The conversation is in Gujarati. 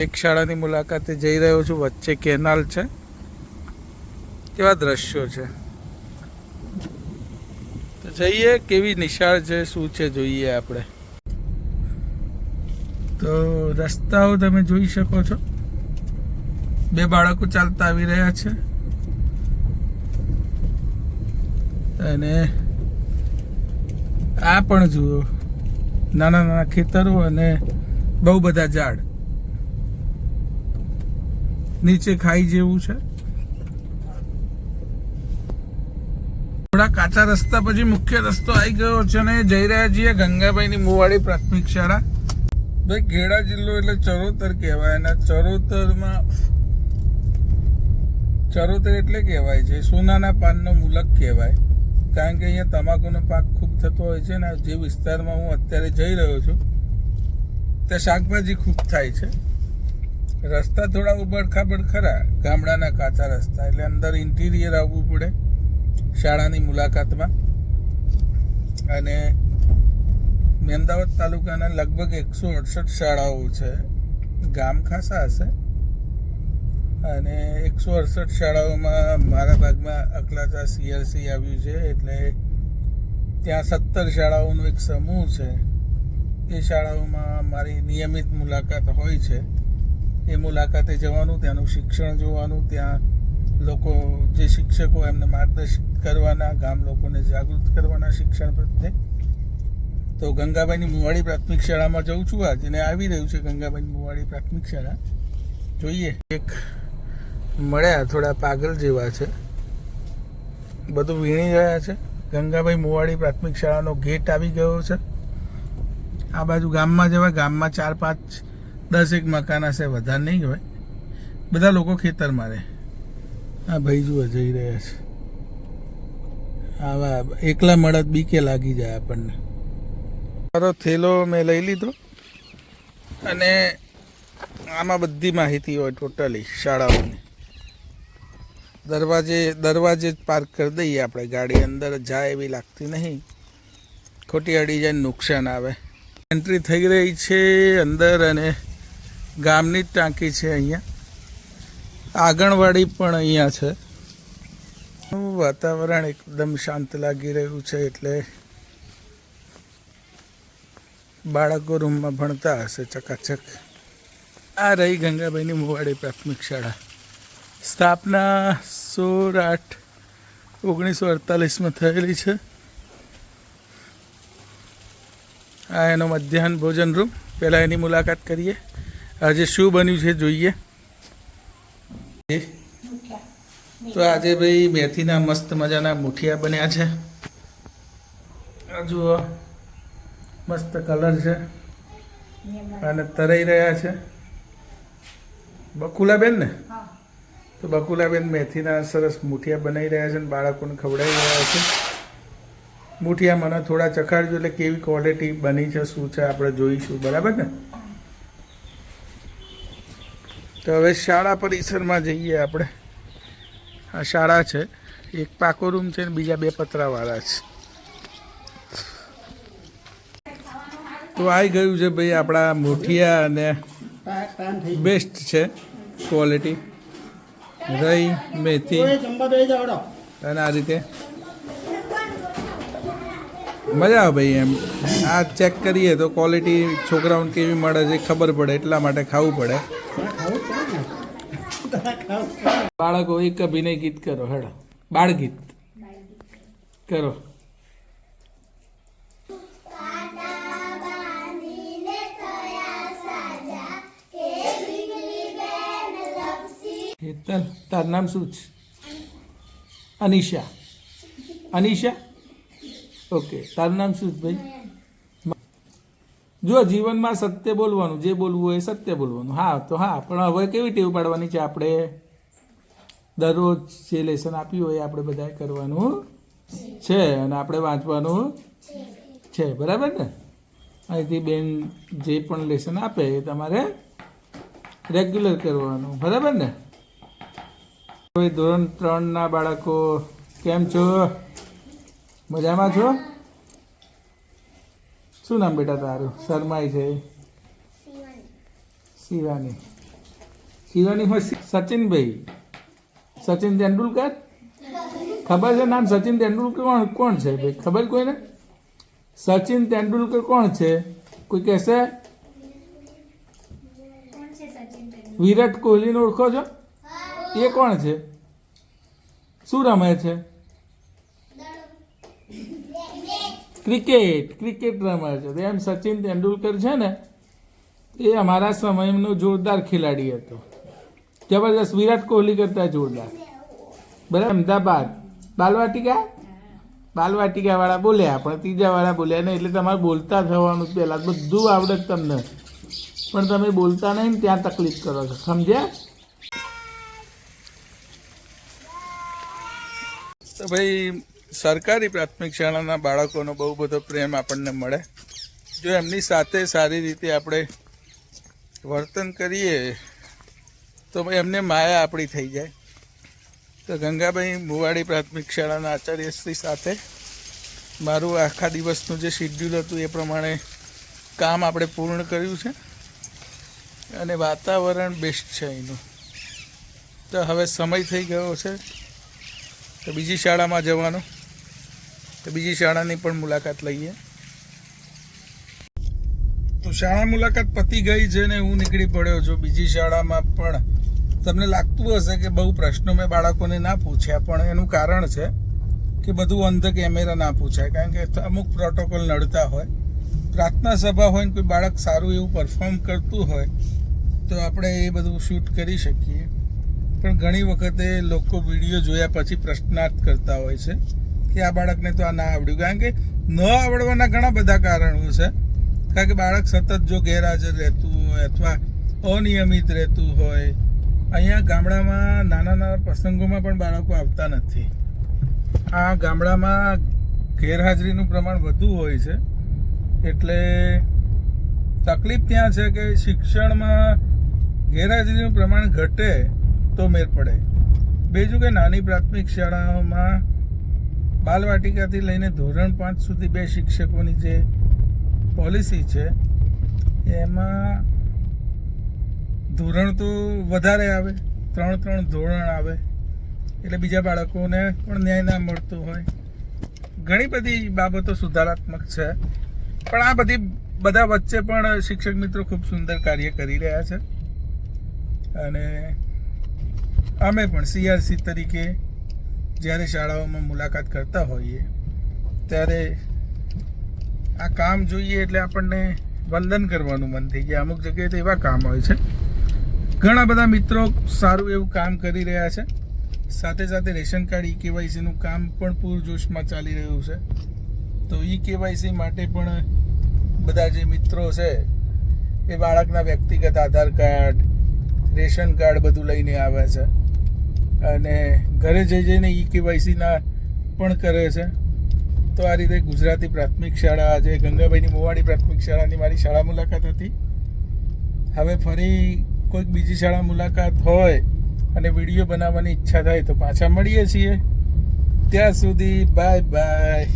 એક શાળાની મુલાકાતે જઈ રહ્યો છું. વચ્ચે કેનાલ છે. કેવા દ્રશ્યો છે? તો જઈએ, કેવી નિશાળ છે, શું છે જોઈએ આપણે. તો રસ્તાઓ તમે જોઈ શકો છો. બે બાળકો ચાલતા આવી રહ્યા છે. અને આ પણ જુઓ. નાના નાના ખેતરો અને બહુ બધા ઝાડ. નીચે ખાઈ જેવું છે. થોડા કાચા રસ્તા પછી મુખ્ય રસ્તો આવી ગયો છે અને જઈ રહ્યા છીએ ગંગાભાઈની મુવાડી પ્રાથમિક શાળા. ભાઈ ખેડા જિલ્લો એટલે ચરોતર કહેવાય અને ચરોતરમાં ચરોતર એટલે કહેવાય છે. સોનાના પાનનો મુલક કહેવાય. કારણ કે અહીંયા તમાકુનો પાક ખૂબ થતો હોય છે ને જે વિસ્તારમાં હું અત્યારે જઈ રહ્યો છું, ત્યાં શાકભાજી ખૂબ થાય છે. રસ્તા થોડા ઉબડખાબડ ખરા ગામડાના કાચા રસ્તા. એટલે અંદર ઇન્ટિરિયર આવવું પડે શાળાની મુલાકાતમાં. અને અમદાવાદ તાલુકાના લગભગ એકસો અડસઠ શાળાઓ છે. ગામ ખાસા હશે. અને એકસો અડસઠ શાળાઓમાં મારા ભાગમાં અકલાચા સીઆરસી આવ્યું છે. એટલે ત્યાં સત્તર શાળાઓનો એક સમૂહ છે. એ શાળાઓમાં મારી નિયમિત મુલાકાત હોય છે. એ મુલાકાતે જવાનું, ત્યાંનું શિક્ષણ જોવાનું, ત્યાં લોકો, જે શિક્ષકો એમને માર્ગદર્શિત કરવાના, ગામ લોકોને જાગૃત કરવાના શિક્ષણ પ્રત્યે. તો ગંગાબાઈની મુવાડી પ્રાથમિક શાળામાં જઉં છું આજે ને આવી રહ્યું છે ગંગાબાઈની મુવાડી પ્રાથમિક શાળા. જોઈએ, એક મળ્યા થોડા પાગલ જેવા છે. બધું વીણી રહ્યા છે. ગંગાભાઈ મુવાડી પ્રાથમિક શાળાનો ગેટ આવી ગયો છે. આ બાજુ ગામમાં જવા, ગામમાં ચાર પાંચ દસ એક મકાન હશે, વધારે નહીં હોય. બધા લોકો ખેતરમાં રહે. આ ભાઈ જુઓ જઈ રહ્યા છે. આવા એકલા મળત બીકે લાગી જાય આપણને. મારો થેલો મેં લઈ લીધો અને આમાં બધી માહિતી હોય ટોટલી શાળાઓની. દરવાજે દરવાજે પાર્ક કરી દઈએ આપણે. ગાડી અંદર જાય એવી લાગતી નહીં. ખોટી અડી જાય નુકસાન આવે. એન્ટ્રી થઈ રહી છે અંદર અને ગામની જ ટાંકી છે અહીંયા. આંગણવાડી પણ અહીંયા છે. વાતાવરણ એકદમ શાંત લાગી રહ્યું છે એટલે બાળકો રૂમમાં ભણતા હશે ચકાચક. આ રહી ગંગાભાઈની મુવાડી પ્રાથમિક શાળા. સ્થાપના સોળ આઠ ઓગણીસો અડતાલીસમાં થયેલી છે. આ એનો મધ્યાહન ભોજન રૂમ. પહેલાં એની મુલાકાત કરીએ. આજે શું બન્યું છે જોઈએ? તો આજે ભાઈ મેથીના મસ્ત મજાના મુઠિયા બન્યા છે. આ જુઓ મસ્ત કલર છે. અને તરાઈ રહ્યા છે. બકુલાબેન ને? તો બકુલાબેન મેથીના સરસ મુઠિયા બનાવી રહ્યા છે અને બાળકોને ખવડાવી રહ્યા છે. મુઠિયા મને થોડા ચખાડજો એટલે કેવી ક્વોલિટી બની છે શું છે આપણે જોઈશું. બરાબર ને? તો હવે શાળા પરિસરમાં જઈએ આપણે. આ શાળા છે. એક પાકો રૂમ છે ને બીજા બે પતરાવાળા છે. તો આવી ગયું છે ભાઈ આપણા મોઠિયા અને બેસ્ટ છે ક્વોલિટી રહી મેથી. અને આ રીતે. મજા આવે ભાઈ એમ. આ ચેક કરીએ તો ક્વોલિટી છોકરાઓને કેવી મળે છે ખબર પડે, એટલા માટે ખાવું પડે. બાળકો, એક અભિનય ગીત કરો, હેડો. બાળ ગીત કરો. હેતલ તાર નામ શું છે? અનિશા. અનિશા? ઓકે, તારું નામ શું છે ભાઈ? જો જીવનમાં સત્ય બોલવાનું, જે બોલવું હોય એ સત્ય બોલવાનું. હા, તો હા, પણ હવે કેવી ટેવ પાડવાની છે આપણે? દરરોજ જે લેસન આપ્યું હોય આપણે બધાએ કરવાનું છે અને આપણે વાંચવાનું છે. બરાબર ને? અહીંથી બેન જે પણ લેસન આપે એ તમારે રેગ્યુલર કરવાનું. બરાબર ને? ધોરણ ત્રણના બાળકો, કેમ છો? મજામાં છો? શું નામ બેટા તારું? શર્માઈ છે. શિવાની. શિવાની હોય સચિનભાઈ. સચિન તેંડુલકર? ખબર છે નામ સચિન તેંડુલકર કોણ કોણ છે ભાઈ? ખબર કોઈને? સચિન તેંડુલકર કોણ છે? કોઈ કહેશે? વિરાટ કોહલીને ઓળખો છો? એ કોણ છે? શું રમે છે? ક્રિકેટ ક્રિકેટ રમે છે. એમ સચિન તેંડુલકર છે ને, એ અમારા સમયનો જોરદાર ખેલાડી હતો. જબરદસ્ત વિરાટ કોહલી કરતા જોરદાર. બરાબર? અમદાવાદ. બાલવાટિકા? બાલવાટિકાવાળા બોલ્યા, પણ ત્રીજાવાળા બોલ્યા નહીં, એટલે તમારે બોલતા થવાનું પહેલાં. બધું આવડે તમને. પણ તમે બોલતા નહીં ને ત્યાં તકલીફ કરો છો. સમજ્યા? તો ભાઈ સરકારી પ્રાથમિક શાળાના બાળકોનો બહુ બધો પ્રેમ આપણને મળે. જો એમની સાથે સારી રીતે આપણે વર્તન કરીએ, તો એમને માયા આપણી થઈ જાય. તો ગંગાભાઈ મુવાડી પ્રાથમિક શાળાના આચાર્યશ્રી સાથે મારું આખા દિવસનું જે શિડ્યુલ હતું એ પ્રમાણે કામ આપણે પૂર્ણ કર્યું છે. અને વાતાવરણ બેસ્ટ છે અહીંનું તો હવે સમય થઈ ગયો છે. તો બીજી શાળામાં જવાનો. તો બીજી શાળાની પણ મુલાકાત લઈએ. તો શાળા મુલાકાત પતી ગઈ છે ને હું નીકળી પડ્યો છું બીજી શાળામાં પણ. તમને લાગતું હશે કે બહુ પ્રશ્નો મેં બાળકોને ના પૂછ્યા, પણ એનું કારણ છે કે બધું અંધ કેમેરા ના પૂછાય, કારણ કે અમુક પ્રોટોકોલ નડતા હોય. પ્રાર્થના સભા હોય ને કોઈ બાળક સારું એવું પરફોર્મ કરતું હોય, તો આપણે એ બધું શૂટ કરી શકીએ. પણ ઘણી વખતે લોકો વીડિયો જોયા પછી પ્રશ્નાર્થ કરતા હોય છે. કે આ બાળકને તો આ ના આવડ્યું. કારણ કે ન આવડવાના ઘણા બધા કારણો છે. કારણ કે બાળક સતત જો ગેરહાજર રહેતું હોય અથવા અનિયમિત રહેતું હોય, અહીંયા ગામડામાં નાના નાના પ્રસંગોમાં પણ બાળકો આવતા નથી. આ ગામડામાં ગેરહાજરીનું પ્રમાણ વધુ હોય છે. એટલે તકલીફ ત્યાં છે કે શિક્ષણમાં ગેરહાજરીનું પ્રમાણ ઘટે તો મેર પડે. બીજું કે નાની પ્રાથમિક શાળાઓમાં બાલવાટિકાથી લઈને ધોરણ પાંચ સુધી બે શિક્ષકોની જે પોલિસી છે, એમાં ધોરણ તો વધારે આવે, ત્રણ ત્રણ ધોરણ આવે, એટલે બીજા બાળકોને પણ ન્યાય ના મળતો હોય. ઘણી બધી બાબતો સુધારાત્મક છે, પણ આ બધી, બધા વચ્ચે પણ શિક્ષક મિત્રો ખૂબ સુંદર કાર્ય કરી રહ્યા છે. અને અમે પણ સીઆરસી તરીકે જ્યારે શાળાઓમાં મુલાકાત કરતા હોઈએ, ત્યારે આ કામ જોઈએ એટલે આપણને વંદન કરવાનું મન થઈ જાય અમુક જગ્યાએ તો એવા કામ હોય છે. ઘણા બધા મિત્રો સારું એવું કામ કરી રહ્યા છે. સાથે સાથે રેશન કાર્ડ ઈ કેવાયસીનું કામ પણ પૂરજોશમાં ચાલી રહ્યું છે. તો ઈ કેવાયસી માટે પણ બધા જે મિત્રો છે, એ બાળકના વ્યક્તિગત આધાર કાર્ડ, રેશન કાર્ડ બધું લઈને આવે છે. અને ઘરે જઈ જઈને ઈ કેવાયસીના પણ કરે છે. તો આ રીતે ગુજરાતી પ્રાથમિક શાળા, આજે ગંગાભાઈની મોવાડી પ્રાથમિક શાળાની મારી શાળા મુલાકાત હતી. હવે ફરી કોઈક બીજી શાળા મુલાકાત હોય અને વીડિયો બનાવવાની ઈચ્છા થાય તો પાછા મળીએ છીએ. ત્યાં સુધી બાય બાય.